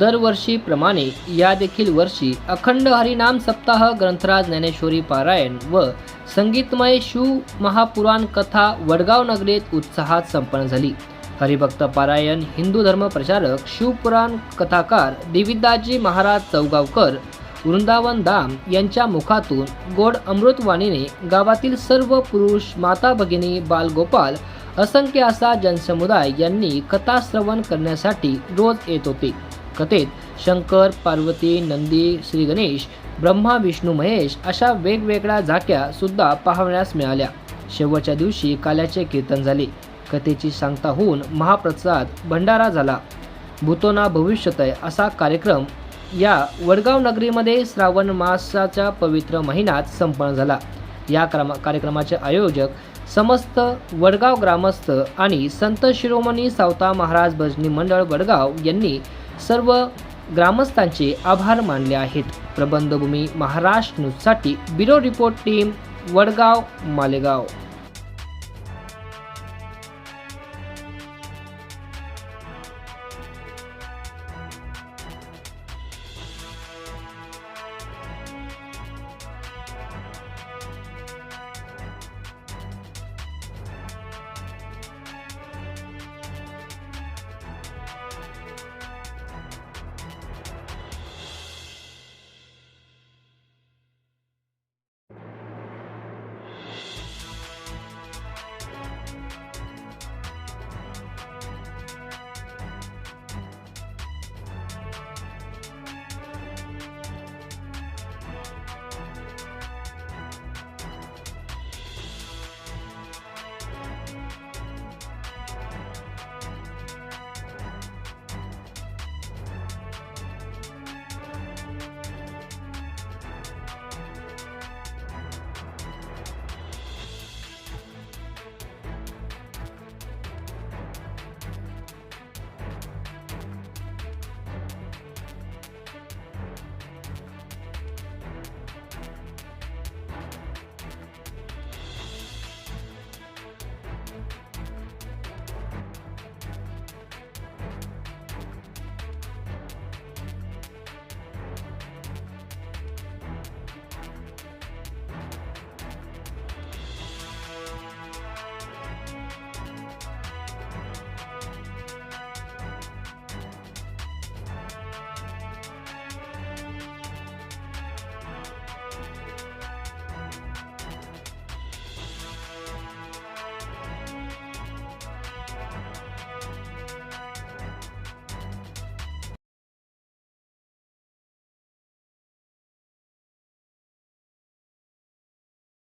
दरवर्षीप्रमाणे या देखील वर्षी अखंड हरिनाम सप्ताह ग्रंथराज ज्ञानेश्वरी पारायण व संगीतमय शिव महापुराण कथा वडगाव नगरीत उत्साहात संपन्न झाली. हरिभक्त पारायण हिंदू धर्म प्रचारक शिवपुराण कथाकार देविदाजी महाराज चौगावकर वृंदावन धाम यांच्या मुखातून गोड अमृतवाणीने गावातील सर्व पुरुष माता भगिनी बालगोपाल असंख्य असा जनसमुदाय यांनी कथा श्रवण करण्यासाठी रोज येत होते. कथेत शंकर पार्वती नंदी श्री गणेश ब्रह्मा विष्णू महेश अशा वेगवेगळ्या झाक्या सुद्धा पाहण्यास मिळाल्या. शेवटच्या दिवशी काल्याचे कीर्तन झाले. कथेची सांगता होऊन महाप्रसाद भंडारा झाला. भूतोना भविष्यतय असा कार्यक्रम या वडगाव नगरीमध्ये श्रावण मासाच्या पवित्र महिन्यात संपन्न झाला. या क्रमा कार्यक्रमाचे आयोजक समस्त वडगाव ग्रामस्थ आणि संत शिरोमणी सावता महाराज भजनी मंडळ वडगाव यांनी सर्व ग्रामस्थांचे आभार मानले आहेत. प्रबंधभूमी महाराष्ट्र न्यूजसाठी bureau report team Vadgaon Malegaon.